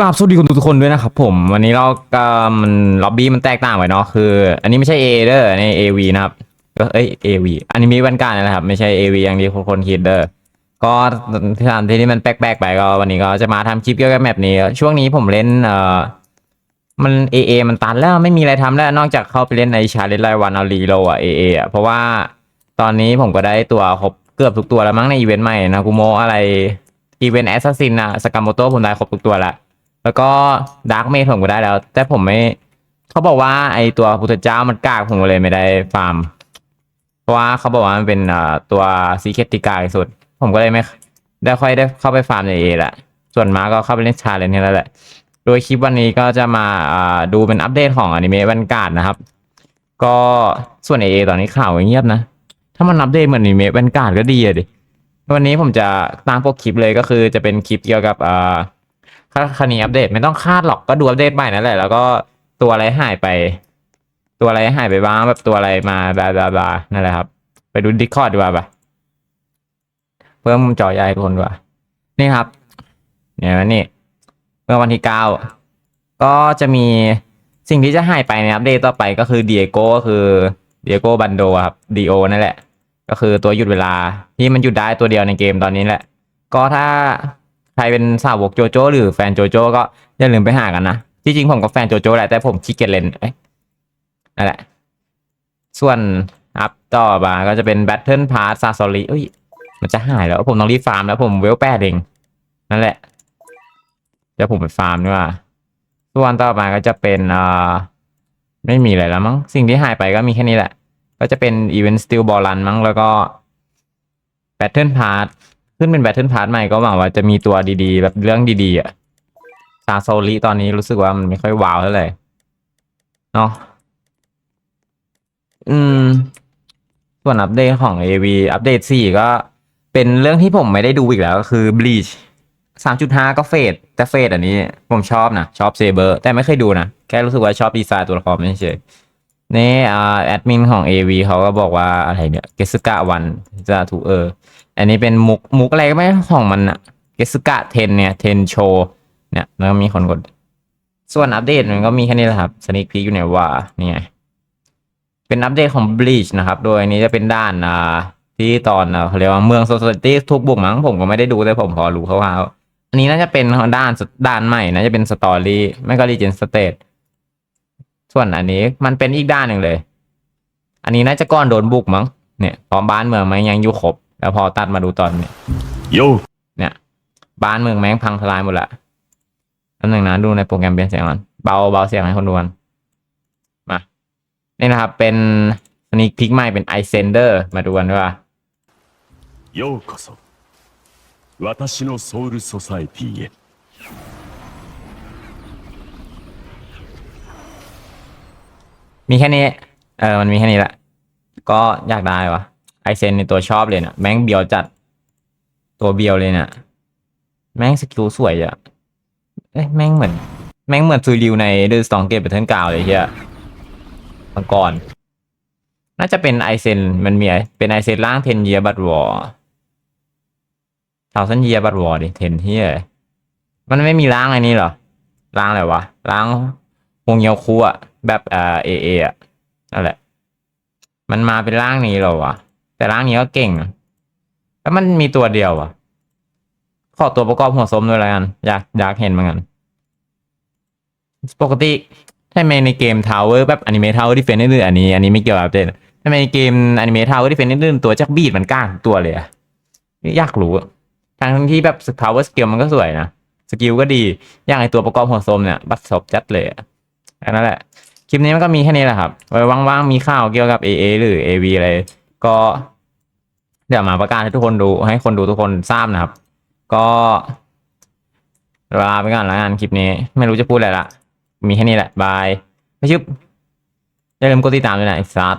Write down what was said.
กราบสวัสดีคุณทุกคนด้วยนะครับผมวันนี้เราก็มันล็อบบี้มันแตกต่างไปเนาะคือ อันนี้ไม่ใช่ A เด้อใน AV นะครับก็เอ้ย AV อันนี้มีวันการนะครับ ไม่ใช่ AV อย่างที่คนคิดเด้อก็ที่ทำที่นี่มันแปลกๆไปก็วันนี้ก็จะมาทำคลิปเกี่ยวกับแมปนี้ ช่วงนี้ผมเล่นเอ่อมัน AA มันตันแล้วไม่มีอะไรทำแล้วนอกจากเข้าไปเล่นในชาเลนจ์รายวันเอารีโลอะ AA อะเพราะว่าตอนนี้ผมก็ได้ตัวครบเกือบทุกตัวแล้วมั้งในอีเวนต์ใหม่นะกูโมอะไรอีเวนต์แอสซัสซินอะสกามโมโตผมได้ครบทุกตัวแล้ว แล้วก็ดาร์กเมทผมก็ได้แล้ว แต่ผมไม่เขาบอกว่าไอตัวพุทธเจ้ามันกากผมก็เลยไม่ได้ฟาร์ม เพราะว่าเขาบอกว่ามันเป็นตัวซีเคตติกาที่สุด ผมก็เลยไม่ได้ค่อยได้เข้าไปฟาร์มในเอแหละส่วนมาก็เข้าไปเล่นชาเลนจ์นี่แล้วแหละ โดยคลิปวันนี้ก็จะมาดูเป็นอัปเดตของอนิเมะวันการ์ดนะครับ ก็ส่วนเอตอนนี้ข่าวเงียบนะ ถ้ามันอัปเดตเหมือนอนิเมะวันการ์ดก็ดีอะดิ วันนี้ผมจะตั้งพวกคลิปเลยก็คือจะเป็นคลิปเกี่ยวกับอ่า ถ้าคันนี้อัปเดตไม่ต้องคาดหรอกก็ดูอัปเดตใหม่นั่นแหละแล้วก็ตัวอะไรหายไป ตัวอะไรหายไปบ้างแบบตัวอะไรมาบลาบลาบลานั่นแหละครับ ไปดูดิคอร์ดดีกว่าปะเพิ่มจอใหญ่ทุกคนดีกว่า นี่ครับ เนี่ยนี่เมื่อวันที่เก้าก็จะมีสิ่งที่จะหายไปในอัปเดตต่อไปก็คือเดียโก้ก็คือเดียโก้บันโดครับดีโอนั่นแหละ ก็คือตัวหยุดเวลาที่มันหยุดได้ตัวเดียวในเกมตอนนี้แหละ ก็ถ้า รเป็นสาวกโจโจ้หรือแฟนโจโจ้ก็อย่าลืมไปหากันนะที่จริงผมก็แฟนโจโจ้แหละแต่ผมขี้เกียจเล่นนั่นแหละ ส่วนอัพต่อมาก็จะเป็นแบทเทิลพาร์ s ซาซอรีเอ้ยมันจะหายแล้วผมต้องรีฟาร์มแล้วผมเวลแปดเองนั่นแหละ เดี๋ยวผมไปฟาร์มดีกว่าส่วนต่อมาก็จะเป็นอ่าไม่มีอะไรแล้วมั้งสิ่งที่หายไปก็มีแค่นี้แหละ ก็จะเป็นอีเวนต์สติลบอลลันมั้งแล้วก็แบทเทิลพาร์ท ขึ้นเป็นแบทเทิลพาร์ทใหม่ก็หวังว่าจะมีตัวดีๆ แบบเรื่องดีๆอะซาโซลิตอนนี้รู้สึกว่ามันไม่ค่อยว้าวเท่าไหร่เนาะอืม ส่วนอัปเดตของ AV อัปเดต4ก็เป็นเรื่องที่ผมไม่ได้ดูอีกแล้วก็คือ Bleach 3.5 ก็เฟดแต่เฟดอันนี้ผมชอบนะ ชอบเซเบอร์ แต่ไม่เคยดูนะ แค่รู้สึกว่าชอบดีไซน์ตัวละครไม่เฉย นี่อ่าแอดมินของ AV เขาก็บอกว่าอะไรเนี่ยเกสกะวันจะถูกเออ อันนี้เป็นมุกมุกอะไรก็ไม่ของมันอะเกสกะเทนเนี่ยเทนโชเนี่ยแล้วก็มีคนกด ส่วนอัปเดตมันก็มีแค่นี้แหละครับสนิคพีอยู่ไหนว่านี่ไงเป็นอัปเดตของ Bleach นะครับ โดยอันนี้จะเป็นด้านอ่าที่ตอนเขาเรียกว่าเมืองโซซตี้ทุกบุกมั้งผมก็ไม่ได้ดูแต่ผมพอรู้คร่าวๆอันนี้น่าจะเป็นด้านด้านใหม่น่าจะเป็นสตอรี่ไม่ก็รีเจนสเตท ส่วนอันนี้มันเป็นอีกด้านหนึ่งเลย อันนี้น่าจะก้อนโดนบุกมั้งเนี่ยพอบ้านเมืองมันยังอยู่ครบ แล้วพอตัดมาดูตอนนี้ よ เนี่ยบ้านเมืองแม่งพังทลายหมดละอันหนึ่งนะดูในโปรแกรมเปลี่ยนเสียงก่อนเบาเบาเสียงให้คนดูกันมา นี่นะครับ เป็นสนิคพิกใหม่เป็นไอเซนเดอร์มาดูกันด้วยว่า ようこそ私のソウルソサエティへ มีแค่นี้ เออ มันมีแค่นี้แหละ ก็อยากได้วะไอเซนในตัวชอบเลยนะแม่งเบียวจัด ตัวเบียวเลยนี่ยแม่งสกิลสวยอะเอ้ยแม่งเหมือน แม่งเหมือนซูริวในเดอะสตองเกตเปเทิร์นกาวเลยเฮียมังกรน่าจะเป็นไอเซนมันมีไอเป็นไอเซนล่างเทนเยียบัตวอร์ทาวซันเยียบัตวอร์ดิเทนเฮียมันไม่มีล้างไอ้นี่หรอล้างอะไรวะล้างฮงเยียวคูอะ แบบเออเออะนั่นแหละ มันมาเป็นร่างนี้เหรอวะแต่ร่างนี้ก็เก่งแล้วมันมีตัวเดียววะขอตัวประกอบหัวสมด้วยล้วกันอยากอยากเห็นเหมือนกันปกติถ้าในเกมทาวเวอร์แบบอนิเมะทาวเวอร์ดิเฟนต์อื่นอันนี้ อันนี้ไม่เกี่ยวกับเดตถ้าในเกมอนิเมะทาวเวอร์ดิเฟนต์อื่นตัวจักบีดมันกล้าทุกตัวเลยอะอยากรู้ทั้งที่แบบทาวเวอร์สกิลมันก็สวยนะสกิลก็ดีอย่างไอตัวประกอบหัวสมเนี่ยบัตซบจัดเลยอะอันนั้นแหละ คลิปนี้มันก็มีแค่นี้แหละครับ ไว้ว่างๆ มีข่าวเกี่ยวกับ AA หรือ AV อะไร ก็ เดี๋ยวมาประกาศให้ทุกคนดู ให้คนดูทุกคนทราบนะครับ ก็ลาไปก่อนแล้วกันคลิปนี้ ไม่รู้จะพูดอะไรละ มีแค่นี้แหละ บาย ไม่ชึบอย่าลืมกดติดตามด้วยนะไอ้ซัด